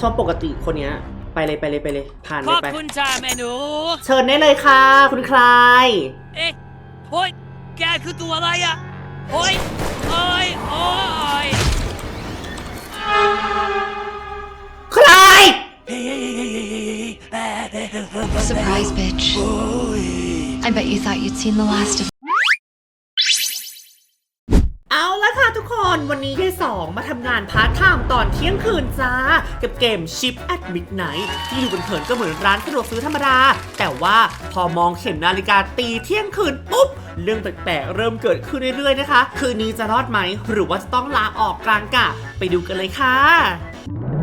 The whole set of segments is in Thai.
ชอบปกติคนเนี้ย ไปเลยไปเลยไปเลย ผ่านขเลยอบไป คุณจ้าแม่หนู เชิญได้เลยค่ะ คุณคลายเอ๊ะโอ้ยแกคือตัวอะไรอะโอ้ยโอ้ยโอ้ยคลาย Surprise, bitch. I bet you thought you'd seen the last of คนวันนี้ยี่สองมาทำงานพาร์ทไทม์ตอนเที่ยงคืนจ้า กับเกม Ship at Midnight ที่ดูเผินก็เหมือนร้านสะดวกซื้อธรรมดา แต่ว่าพอมองเข็มนาฬิกาตีเที่ยงคืนปุ๊บ เรื่องแปลกๆเริ่มเกิดขึ้นเรื่อยๆนะคะ คืนนี้จะรอดไหม หรือว่าจะต้องลาออกกลางกะ ไปดูกันเลยค่ะ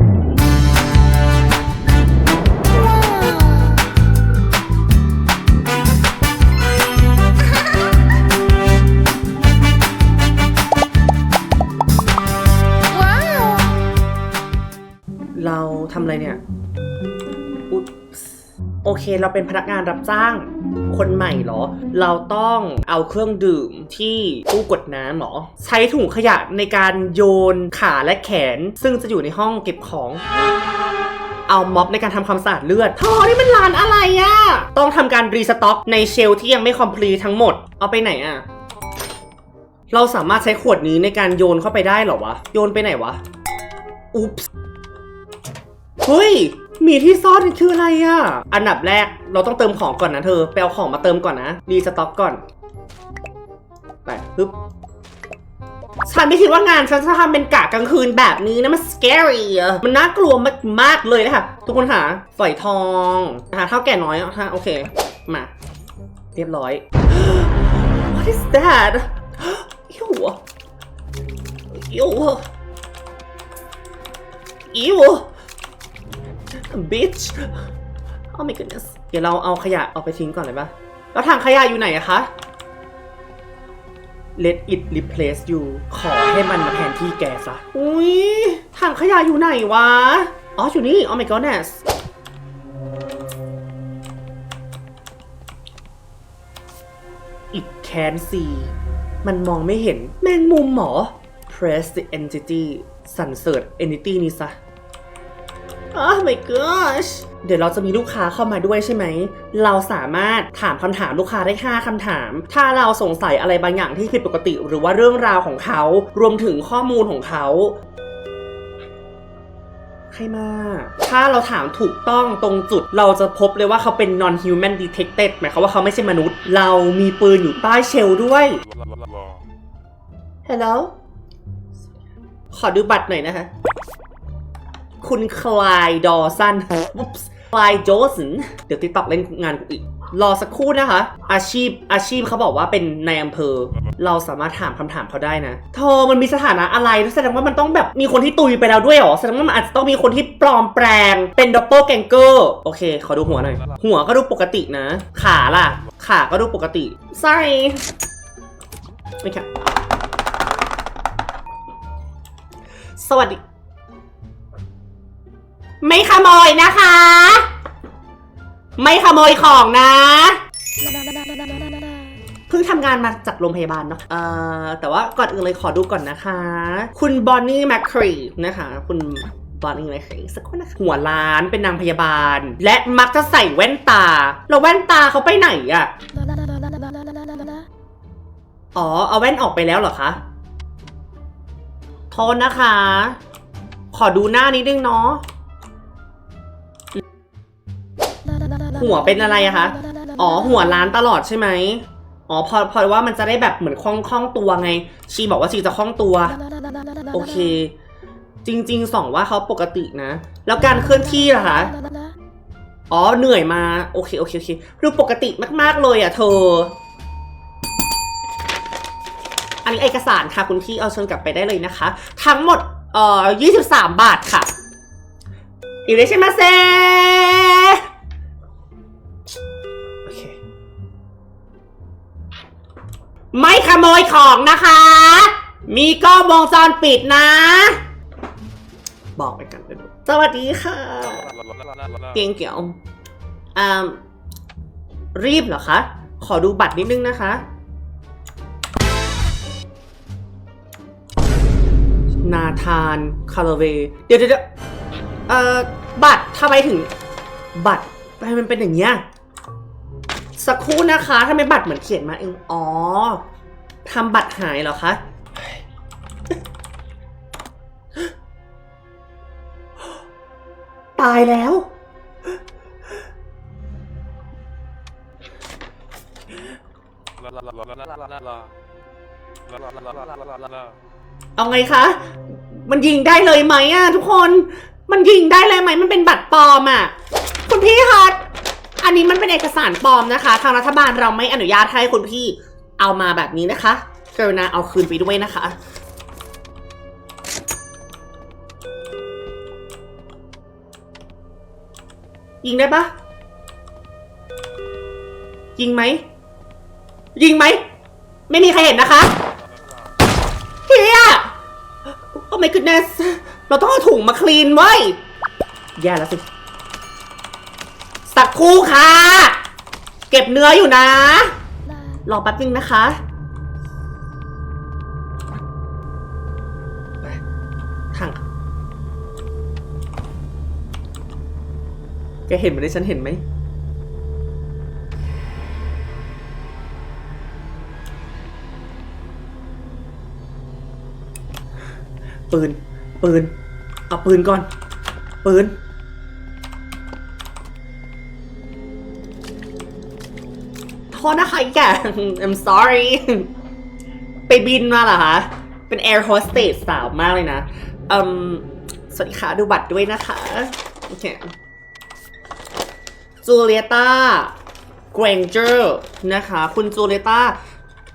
เคเราเป็นพนักงานรับจ้างคนใหม่เหรอ เราต้องเอาเครื่องดื่มที่ตู้กดน้ำหรอ ใช้ถุงขยะในการโยนขาและแขน ซึ่งจะอยู่ในห้องเก็บของเอาม็อบในการทำความสะอาดเลือดเธอนี่มันร้านอะไรอะ ต้องทำการรีสต็อกในเชลที่ยังไม่คอมพลีทั้งหมด เอาไปไหนอะเราสามารถใช้ขวดนี้ในการโยนเข้าไปได้เหรอวะ โยนไปไหนวะ อุ๊บเฮ้ย มีที่ซ่อนคืออะไรอะอันดับแรกเราต้องเติมของก่อนนะเธอ ไปเอาของมาเติมก่อนนะ รีสต็อกก่อน ไปปึ๊บ ฉันไม่คิดว่างานฉันจะทำเป็นกะกลางคืนแบบนี้นะมัน scary อะมันน่ากลัวมากๆเลยนะคะทุกคนค่ะฝอยทองนะคะเท่าแก่น้อยนะคะโอเค มา เรียบร้อย What is that อิวอิวอิว bitch oh my goodness เดี๋ยวเราเอาขยะออกไปทิ้งก่อนเลยปะแล้วถังขยะอยู่ไหนอะคะ let it replace you ขอให้มันมาแทนที่แกซะ อุ้ยถังขยะอยู่ไหนวะ อ๋อ อยู่นี่ oh my goodness it can see มันมองไม่เห็นแมงมุมเหรอ press the entity สั่นเสิร์ช entity นี้ซะ Oh my gosh เดี๋ยวเราจะมีลูกค้าเข้ามาด้วยใช่ไหม เราสามารถถามคำถามลูกค้าได้ 5คำถาม ถ้าเราสงสัยอะไรบางอย่างที่ผิดปกติ หรือว่าเรื่องราวของเขา รวมถึงข้อมูลของเขาใครมา ถ้าเราถามถูกต้องตรงจุด เราจะพบเลยว่าเขาเป็น non human detected หมายความว่าเขาไม่ใช่มนุษย์ เรามีปืนอยู่ใต้เชลฟ์ด้วย Hello ขอดูบัตรหน่อยนะคะ คุณคลายดอสันอุ๊บคลายโจสันเดี๋ยวติดต่อเล่นงานกูอีก รอสักครู่นะคะ อาชีพอาชีพเขาบอกว่าเป็นในายอำเภอ เราสามารถถามคำถามเขาได้นะโทรมันมีสถานะอะไรแสดงว่ามันต้องแบบมีคนที่ตุยไปแล้วด้วยเหรอแสดงว่ามันอาจจะต้องมีคนที่ปลอมแปลง เป็นดับเบิลแกงเกอร์โอเค ขอดูหัวหน่อยหัวก็ดูปกตินะ ขาล่ะ ขาก็ดูปกติ sorry ไม่ค่ะสวัสดี ไม่ขโมยนะคะ ไม่ขโมยของนะ เพิ่งทำงานมาจากโรงพยาบาลเนาะเอ่อแต่ว่าก่อนอื่นเลยขอดูก่อนนะคะ คุณบอนนี่แมคครีนะคะ คุณบอนนี่แมคครีสักคนนะคะหัวล้านเป็นนางพยาบาล และมักจะใส่แว่นตา แล้วแว่นตาเขาไปไหนอะอ๋อ เอาแว่นออกไปแล้วเหรอคะโทษนะคะ ขอดูหน้านิดนึงเนาะ หัวเป็นอะไรอะคะ อ๋อหัวล้านตลอดใช่ไหมอ๋อพอพอว่ามันจะได้แบบเหมือนคล่องคล่องตัวไง ชีบอกว่าชีจะคล่องตัว โอเค จริงๆสองว่าเขาปกตินะ แล้วการเคลื่อนที่ล่ะคะอ๋อเหนื่อยมา โอเคโอเคโอเคดูปกติมาก ๆเลยอะเธอ อันนี้เอกสารค่ะคุณพี่เอาเชิญกลับไปได้เลยนะคะ ทั้งหมดเอ่อ23 บาทค่ะอิเรชิมเซ ไม่ขโมยของนะคะ มีกล้องวงจรปิดนะ บอกไปกันเลยสวัสดีค่ะ เตียงเกี่ยวอ่ารีบเหรอคะ ขอดูบัตรนิดนึงนะคะ นาธานคาร์เวเดี๋ยวเดี๋ยวเดี๋ยวเอ่อ บัตรทำไมถึง บัตรทำไมมันเป็นอย่างเงี้ย สักครู่นะคะทำไมบัตรเหมือนเขียนมาเอง อ๋อทำบัตรหายเหรอคะ ตายแล้ว เอาไงคะ มันยิงได้เลยไหมอะทุกคน มันยิงได้เลยไหม มันเป็นบัตรปลอมอะคุณพี่คะ อันนี้มันเป็นเอกสารปลอมนะคะ ทางรัฐบาลเราไม่อนุญาตให้คุณพี่เอามาแบบนี้นะคะกรุณาเอาคืนไปด้วยนะคะ ยิงได้ปะยิงไหม ยิงไหม ไม่มีใครเห็นนะคะเฮีย Oh my goodness เราต้องเอาถุงมาคลีนไว้แย่แล้วสิ สักครู่ค่ะ เก็บเนื้ออยู่นะรอแป๊บนึงนะคะไปทางแกเห็นเหมือนที่ฉันเห็นไหม ปืน ปืน เอาปืนก่อน ปืน ษนะคะแก I'm sorry ไปบินมาเหรอคะ เป็น Air Hostess สาวมากเลยนะอืมสวัสดีค่ะ ดูบัตรด้วยนะคะ โอเค จูเลียตาเกรนเจอร์นะคะ คุณจูเลียตา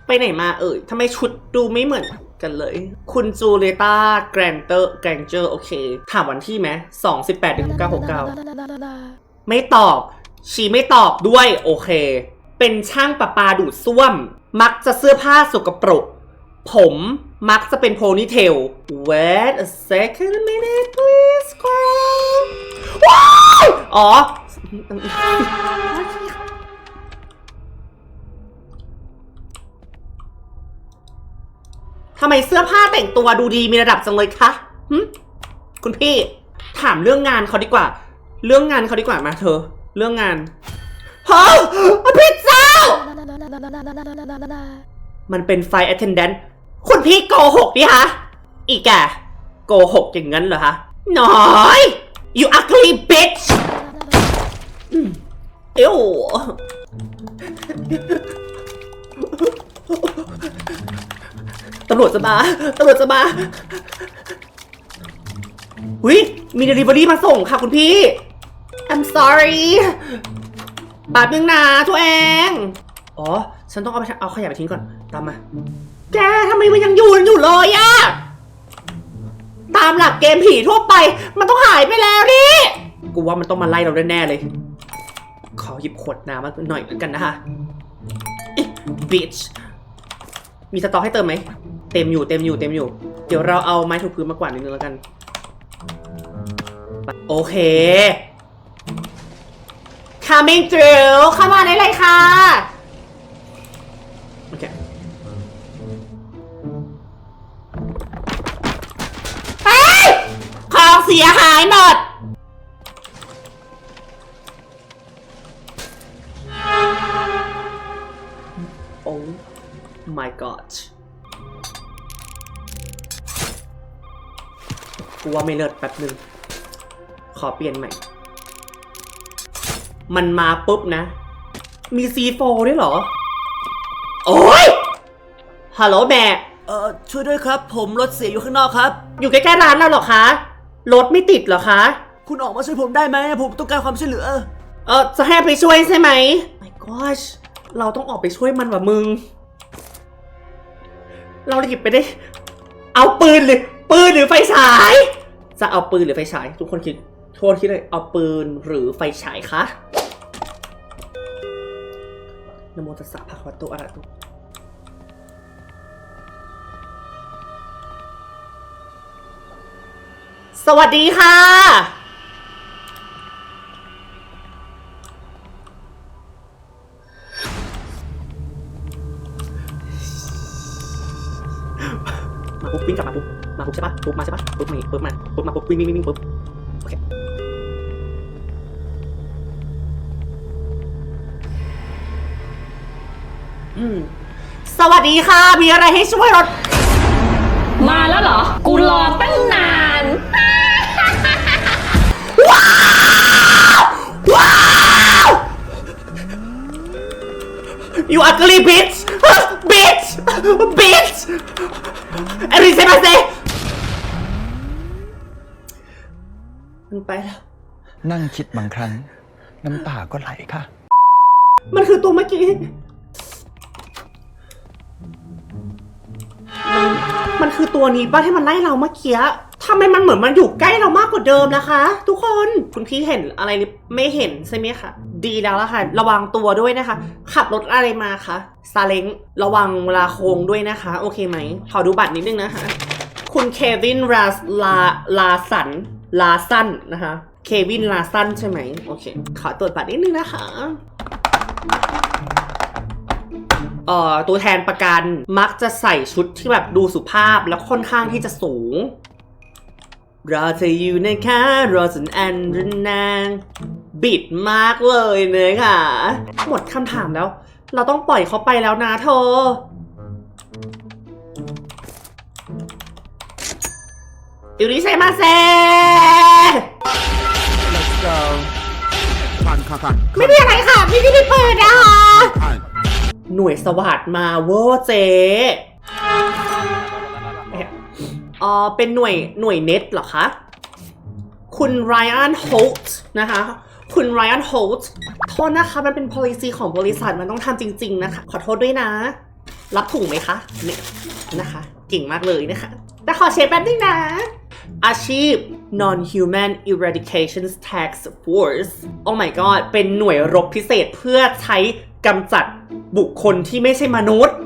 ไปไหนมาเอ่ยทำไมชุดดูไม่เหมือนกันเลย คุณจูเลียตาแกรนเตอร์แกรนเจอร์โอเค ถามวันที่ไหมสองสิบแปดถึงเก้าหกเก้าไม่ตอบ ชีไม่ตอบด้วย โอเค เป็นช่างประปาดูดซ่วม มักจะเสื้อผ้าสกปรก ผมมักจะเป็นโพนี่เทล Wait a second minute please girl ว้าวอ๋อ ทำไมเสื้อผ้าแต่งตัวดูดีมีระดับจังเลยคะหึคุณพี่ ถามเรื่องงานเขาดีกว่า เรื่องงานเขาดีกว่ามาเธอ เรื่องงานเฮ้ยพี่ มันเป็นไฟ attendant คุณพี่โกหกดิคะอีกแกโกหกอย่างนั้นเหรอคะน้อย you ugly bitch เอ้วตำรวจจะมา ตำรวจจะมาหุยมี delivery มาส่งค่ะคุณพี่ I'm sorry แป๊บนึงนะตัวเอง อ๋อ ฉันต้องเอาไปเอาขยะไปทิ้งก่อน ตามมา แกทำไมมันยังอยู่อยู่เลยอะตามหลักเกมผีทั่วไป มันต้องหายไปแล้วดิ กูว่ามันต้องมาไล่เราแน่ๆเลย ขอหยิบขวดน้ำมาหน่อยแล้วกันนะคะบิชมีสต็อกให้เติมไหม เต็มอยู่เต็มอยู่เต็มอยู่ เดี๋ยวเราเอาไม้ถูพื้นมากวาดนิดนึงแล้วกัน โอเค coming through เข้ามาได้เลยค่ะ เสียหายหมด โอ้ my god กูว่าไม่เลิศแป๊บนึง ขอเปลี่ยนใหม่ มันมาปุ๊บนะ มี C4 ด้วยเหรอ โอ้ยฮัลโหลแม่ เอ่อช่วยด้วยครับ ผมรถเสียอยู่ข้างนอกครับ อยู่ใกล้ๆร้านเราเหรอคะ รถไม่ติดเหรอคะ คุณออกมาช่วยผมได้ไหมผมต้องการความช่วยเหลือ เออจะให้ไปช่วยใช่ไหม my gosh เราต้องออกไปช่วยมันว่ะมึง เราหยิบไปได้ เอาปืนหรือ ปืนหรือไฟฉาย จะเอาปืนหรือไฟฉาย ทุกคนคิดทุกคนคิดเลยเอาปืนหรือไฟฉายคะนะโมตัสสะภะคะวะโตอะระหะโต สวัสดีค่ะ มาปุ๊บวิ่งกลับมาปุ๊บมาปุ๊บใช่ปะปุ๊บมาใช่ปะปุ๊บมาปุ๊บมาปุ๊บมาปุ๊บวิ่งวิ่งวิ่งปุ๊บโอเคอืมสวัสดีค่ะ มีอะไรให้ช่วยรถ มาแล้วเหรอ กูรอตั้ง You ugly bitch bitch bitch เอริเซมาเซมันไปแล้ว นั่งคิดบางครั้ง น้ำตาก็ไหลค่ะ มันคือตัวเมื่อกี้ มันมันคือตัวนี้ป้าที่มันไล่เราเมื่อกี้ ทำไมมันเหมือนมันอยู่ใกล้เรามากกว่าเดิมนะคะ ทุกคนคุณพี่เห็นอะไรหรือไม่เห็นใช่ไหมคะดีแล้วละค่ะระวังตัวด้วยนะคะ ขับรถอะไรมาคะซาเล้งระวังเวลาโค้งด้วยนะคะ โอเคไหมขอดูบัตรนิดนึงนะคะ คุณเควินราลาลาสันลาสันนะคะเควินลาสันใช่ไหมโอเค ขอตรวจบัตรนิดนึงนะคะเอ่อตัวแทนประกันมักจะใส่ชุดที่แบบดูสุภาพแล้วค่อนข้างที่จะสูง รอเธออยู่นะคะ รอจนอันรนางบิดมากเลยเนยค่ะ หมดคำถามแล้ว เราต้องปล่อยเขาไปแล้วนะเธอ อิริเซมาเซคันคันคันไม่มีอะไรค่ะไม่ได้เปิดนะคะคันหน่วยสวัสดมาเวอร์เจ อ๋อเป็นหน่วยหน่วยเน็ตเหรอคะ คุณไรอันโฮลต์นะคะ คุณไรอันโฮลต์โทษนะคะ มันเป็น policy ของบริษัทมันต้องทำจริง ๆ นะคะ ขอโทษด้วยนะ รับถุงไหมคะเนี่ยนะคะ เก่งมากเลยนะคะ แต่ขอเช็คแป๊บนึงนะ อาชีพ non-human eradication task force oh my god เป็นหน่วยรบพิเศษเพื่อใช้กำจัดบุคคลที่ไม่ใช่มนุษย์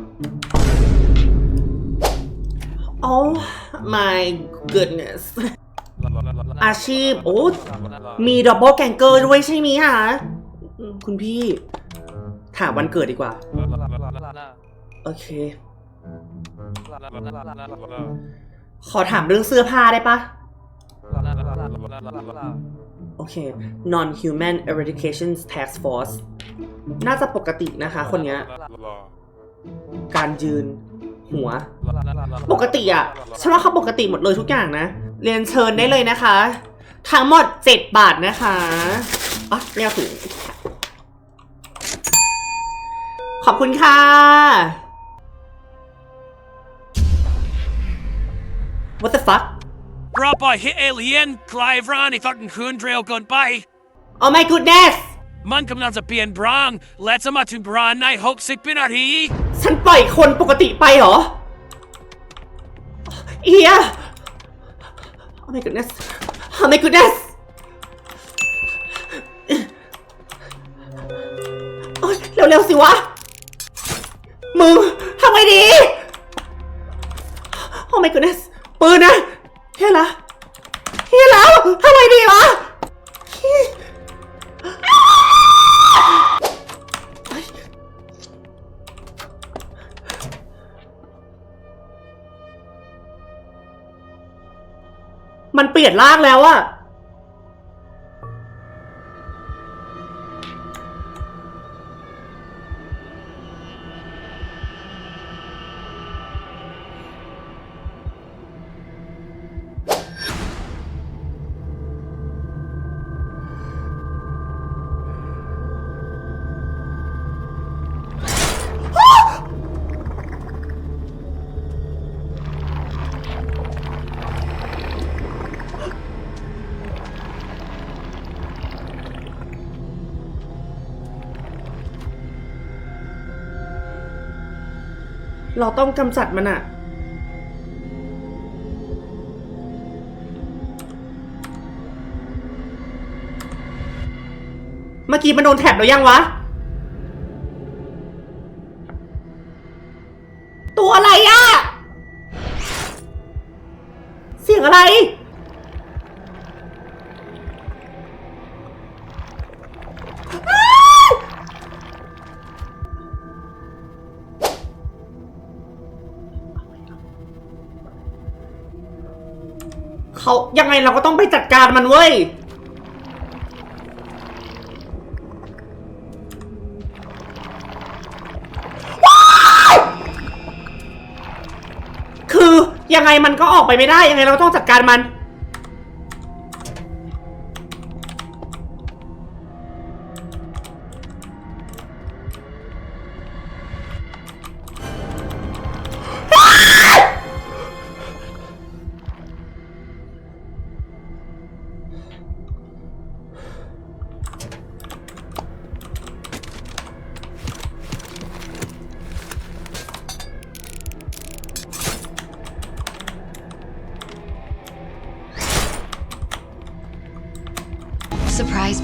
oh my goodness อาชีพ โอ้ มีดับเบิลแกงเกอร์ด้วยใช่ไหมคะอืมคุณพี่ ถามวันเกิดดีกว่า โอเค ขอถามเรื่องเสื้อผ้าได้ปะ โอเค non-human eradication task force น่าจะปกตินะคะคนเนี้ย การยืน หัว ปกติอะฉันว่าเขาปกติหมดเลยทุกอย่างนะ เรียนเชิญได้เลยนะคะ ทั้งหมด 7 บาทนะคะอ๋อเรียกถึงขอบคุณค่ะ What the fuck Bra by hit alien, Clive Ron, I thought in Hoon Trail gone by. Oh my goodness มันกำลังจะเปลี่ยนบราง และจะมาถึงบรานใน 60 วินาที ฉันปล่อยคนปกติไปเหรอ เอีย Oh my goodness Oh my goodness โอ๊ยเร็วๆสิวะ มึงทำไงดี Oh my goodness ปืนนะเฮียละเฮียแล้วทำไงดีวะ มันเปลี่ยนร่างแล้วอะ เราต้องกำจัดมันอะเมื่อกี้มันโดนแท็บแล้วยังวะ ตัวอะไรอะ เสียงอะไร เขายังไงเราก็ต้องไปจัดการมันเว้ย คือยังไงมันก็ออกไปไม่ได้ ยังไงเราต้องจัดการมัน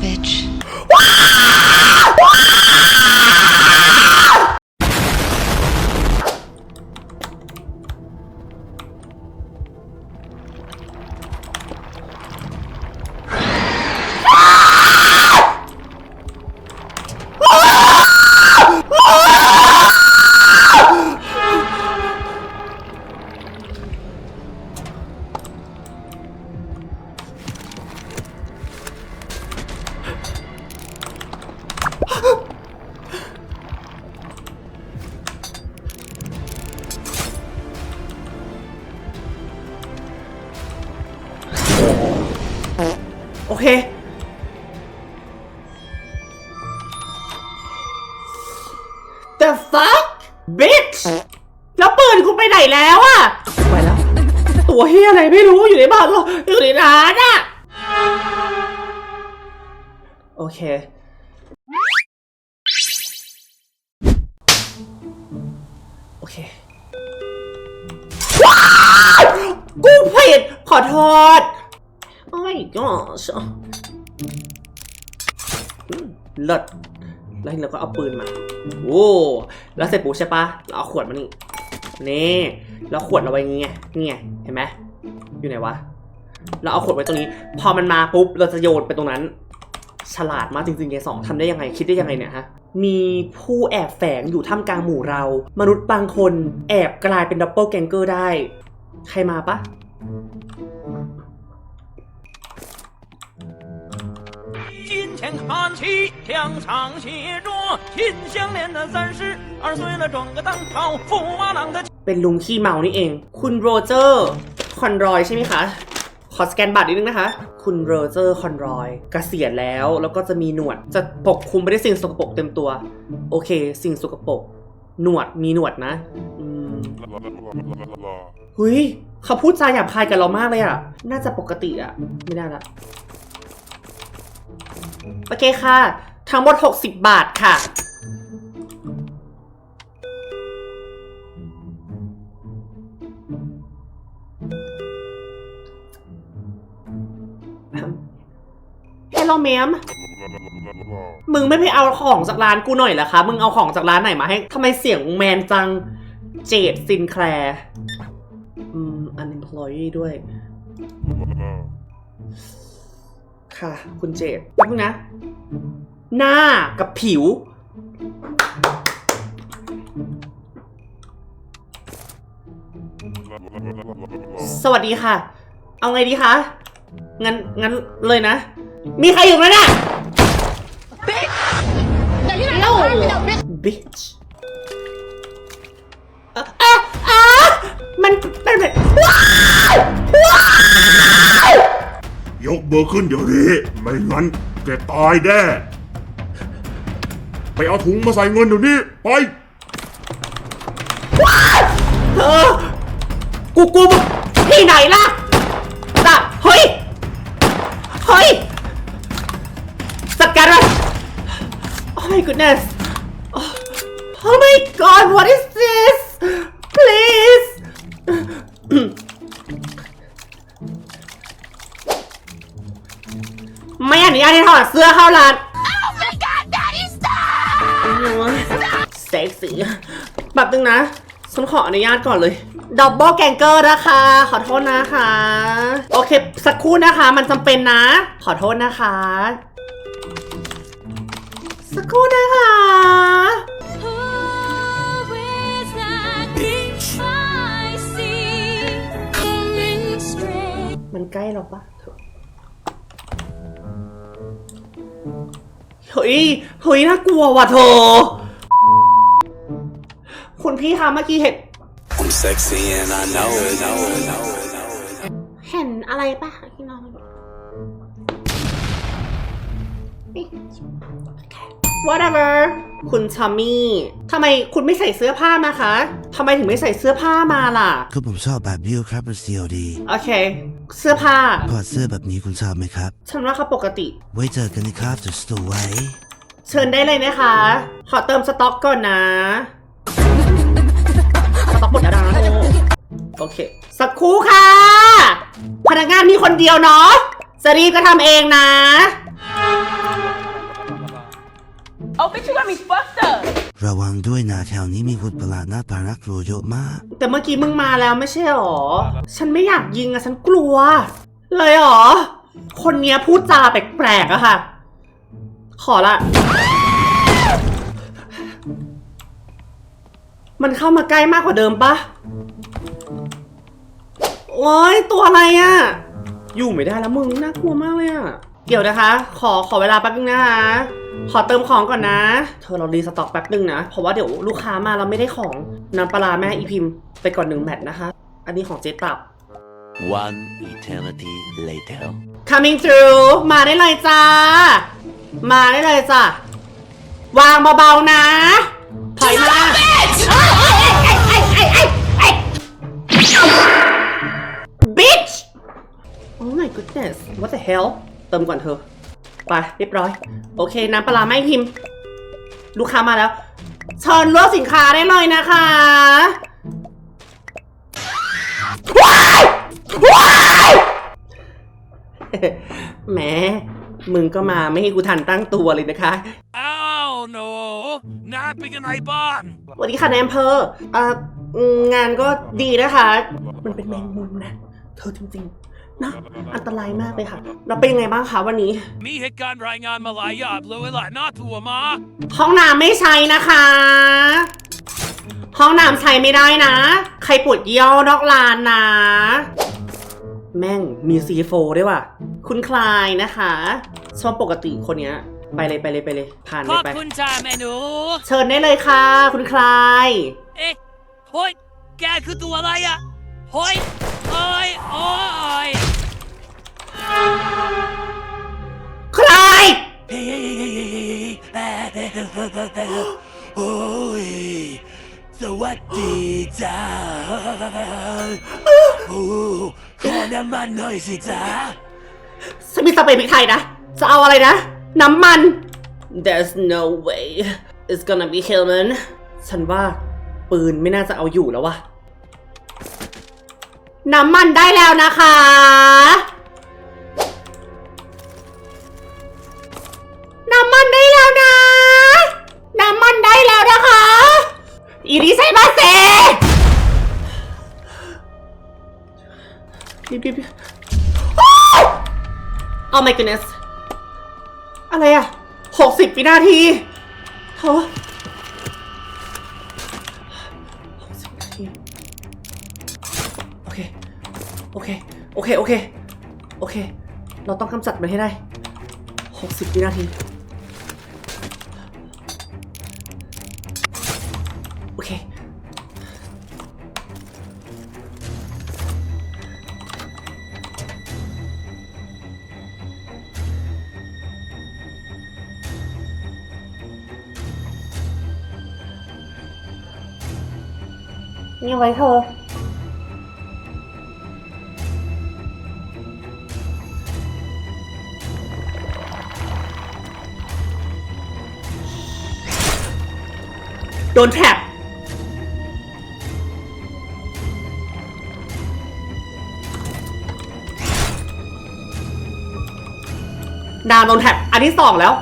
bitch. เค ก็เอาปืนมา โอ้ แล้วเสร็จปุ๊บใช่ปะเราเอาขวดมานี่ นี่ แล้วขวดเราไว้อย่างงี้ไงนี่ไง เห็นไหมอยู่ไหนวะ เราเอาขวดไว้ตรงนี้ พอมันมาปุ๊บ เราจะโยนไปตรงนั้น ฉลาดมากจริงๆไอ้สองทำได้ยังไง คิดได้ยังไงเนี่ยฮะ มีผู้แอบแฝงอยู่ท่ามกลางหมู่เรา มนุษย์บางคนแอบกลายเป็นดับเบิลแกงเกอร์ได้ ใครมาปะ 看齐，墙上写着“秦香莲的三十二岁了，装个当朝驸马郎的 เป็นลุงขี้เมานี่เอง คุณโรเจอร์คอนรอยใช่ไหมคะ ขอสแกนบัตรนิดนึงนะคะ คุณโรเจอร์คอนรอยเกษียณแล้ว แล้วก็จะมีหนวด จะปกคลุมไม่ได้สิ่งสกปรกเต็มตัว โอเค สิ่งสกปรก หนวด มีหนวดนะ อืมเฮ้ยเขาพูดจาหยาบคายกับเรามากเลยอะ น่าจะปกติอะ ไม่ได้ละ โอเคค่ะ ทั้งหมด 60 บาทค่ะเฮลโลแมมมึงไม่ไปเอาของจากร้านกูหน่อยเหรอคะ มึงเอาของจากร้านไหนมาให้ทำไมเสียงแมนจัง เจดซินแคลร์อืม unemployee ด้วย ค่ะ คุณเจดแป๊บนึงนะ หน้ากับผิว สวัสดีค่ะ เอาไงดีคะ งั้น งั้นเลยนะ มีใครอยู่ไหมน่ะ bitch อะอะอะมันเป็นแบบว้าวว้าว ยกมือร์ขึ้นเดี๋ยวนี้ ไม่งั้นแกตายแน่ไปเอาถุงมาใส่เงินเดี๋ยวนี้ ไปเธอกูกูที่ไหนล่ะจ้ะเฮ้ย เฮ้ยจัดการมัน Oh my goodness Oh, oh my god what is this please อนุญาตให้ถอดเสื้อเข้าร้าน Oh my god daddy stop เซ็กซี่แบบนึงนะ ฉันขออนุญาตก่อนเลยดับเบิลแกงเกอร์นะคะ ขอโทษนะคะ โอเค สักครู่นะคะ มันจำเป็นนะ ขอโทษนะคะ สักครู่นะคะมันใกล้เราปะ เถอะเฮ้ยเฮ้ยน่ากลัวว่ะเธอ คุณพี่คะเมื่อกี้เห็น I'm sexy and I know it, know it, know it, know it. เห็นอะไรปะที่นอนนี่ whatever คุณทอมมี่ทำไมคุณไม่ใส่เสื้อผ้ามาคะทำไมถึงไม่ใส่เสื้อผ้ามาล่ะ คือผมชอบแบบวิวครับเป็น COD โอเค เสื้อผ้าถอดเสื้อแบบนี้คุณชอบไหมครับ ฉันว่าเขาปกติ ไว้เจอกันนะครับจะสตูไว้ เชิญได้เลยนะคะ ขอเติมสต็อกก่อนนะ สต็อกหมดแล้วนะโอเค สักครู่ค่ะ พนักงานมีคนเดียวเนาะจะรีบก็ทำเองนะ ระวังด้วยนะแถวนี้มีคนประหลาดหน้าตาน่ากลัวเยอะมาก แต่เมื่อกี้มึงมาแล้วไม่ใช่หรอ ฉันไม่อยากยิงอะฉันกลัว เลยหรอ คนเนี้ยพูดจาแปลกๆอะค่ะ ขอละ มันเข้ามาใกล้มากกว่าเดิมปะโอ้ยตัวอะไรอะอยู่ไม่ได้แล้วมึงน่ากลัวมากเลยอะ เดี๋ยวนะคะ ขอขอเวลาแป๊บนึงนะคะ ขอเติมของก่อนนะ เธอเรารีสต็อกแป๊บนึงนะ เพราะว่าเดี๋ยวลูกค้ามาเราไม่ได้ของน้ำปลาร้าแม่อีพิมพ์ไปก่อนหนึ่งแมตช์นะคะ อันนี้ของเจ๊ตับ One eternity later. coming through มาได้เลยจ้า มาได้เลยจ้ะวางเบาๆนะถอยมา bitch oh my goodness what the hell เติมก่อนเธอ ไปเรียบร้อย โอเค น้ำปลาร้าไม่พิมพ์ ลูกค้ามาแล้วเชิญเลือกสินค้าได้เลยนะคะว้ายว้ายแหมมึงก็มาไม่ให้กูทันตั้งตัวเลยนะคะ Oh no! Napping in my barn! สวัสดีค่ะนายอำเภอเอ่ออืมงานก็ดีนะคะ มันเป็นแมงมุมนะ เธอจริงๆ นะอันตรายมากเลยค่ะ เราเป็นยังไงบ้างคะวันนี้ มีเหตุการณ์รายงานมาหลายอย่างเลยหลายหน้าตัวมาห้องน้ำไม่ใช้นะคะ ห้องน้ำใช้ไม่ได้นะ ใครปวดเยี่ยวนอกลานนะ แม่งมีซีโฟด้วยว่ะ คุณคลายนะคะ ชอบปกติคนเนี้ย ไปเลยไปเลยไปเลย ผ่านขเลอยบไป คุณจ้าเมนู เชิญได้เลยค่ะ คุณคลาย เอ๊ะเฮ้ยแกคือตัวอะไรอะเฮ้ยเอ้ ยโอ้ยคลายเฮ้ยโอ้ยสวัสดีจ้าโอ้ขอน้ำมันหน่อยสิจ้าฉันมีสเปรย์พริกไทยนะ จะเอาอะไรนะ น้ำมัน There's no way it's gonna be Hillman ฉันว่าปืนไม่น่าจะเอาอยู่แล้ววะ น้ำมันได้แล้วนะคะ น้ำมันได้แล้วนะ น้ำมันได้แล้วนะคะอีริใช่มาเซรีบๆๆ Oh my goodness อะไรอะหกสิบวินาทีเธอหกสิบวินาทีโอ เค โอเค โอเค โอเค โอเค เราต้องกำจัดมันให้ได้หกสิบวินาที โอเค นี่ไว้เธอ ดนแท็บดาวโดนแท็บอันที่สองแล้ว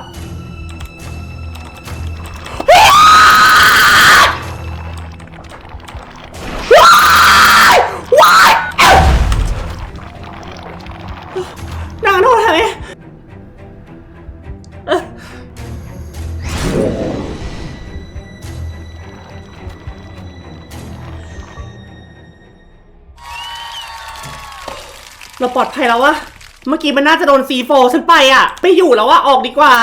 เราปลอดภัยแล้ววะเมื่อกี้มันน่าจะโดน C4 ฉันไปอะไม่อยู่แล้วว่าออกดีกว่า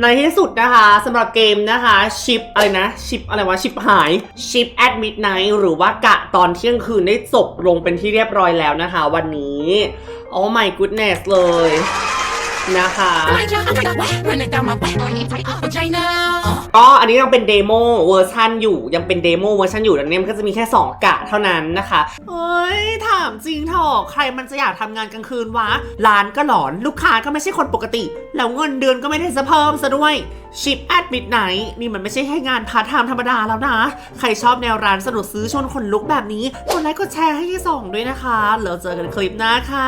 ในที่สุดนะคะสำหรับเกมนะคะชิปอะไรนะชิปอะไรวะชิปหายชิป at midnight หรือว่ากะตอนเที่ยงคืนได้จบลงเป็นที่เรียบร้อยแล้วนะคะ วันนี้ oh my goodness เลย นะคะก็อันนี้ยังเป็นเดโมเวอร์ชันอยู่ยังเป็นเดโมเวอร์ชันอยู่ดังนี้มันก็จะมีแค่ 2 กะเท่านั้นนะคะเอ้ย ถามจริงเถอะใครมันจะอยากทำงานกลางคืนวะ ร้านก็หลอนลูกค้าก็ไม่ใช่คนปกติ แล้วเงินเดือนก็ไม่ได้จะเพิ่มซะด้วย ชิปแอดมิดไนท์นี่มันไม่ใช่แค่งานพาร์ทไทม์ธรรมดาแล้วนะ ใครชอบแนวร้านสนุกซื้อชวนคนลุกแบบนี้กดไลค์กดแชร์ให้ที่สองด้วยนะคะแล้วเจอกันคลิปหน้าค่ะ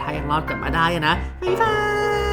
ถ้ายังรอดกลับมาได้นะ บ๊ายบาย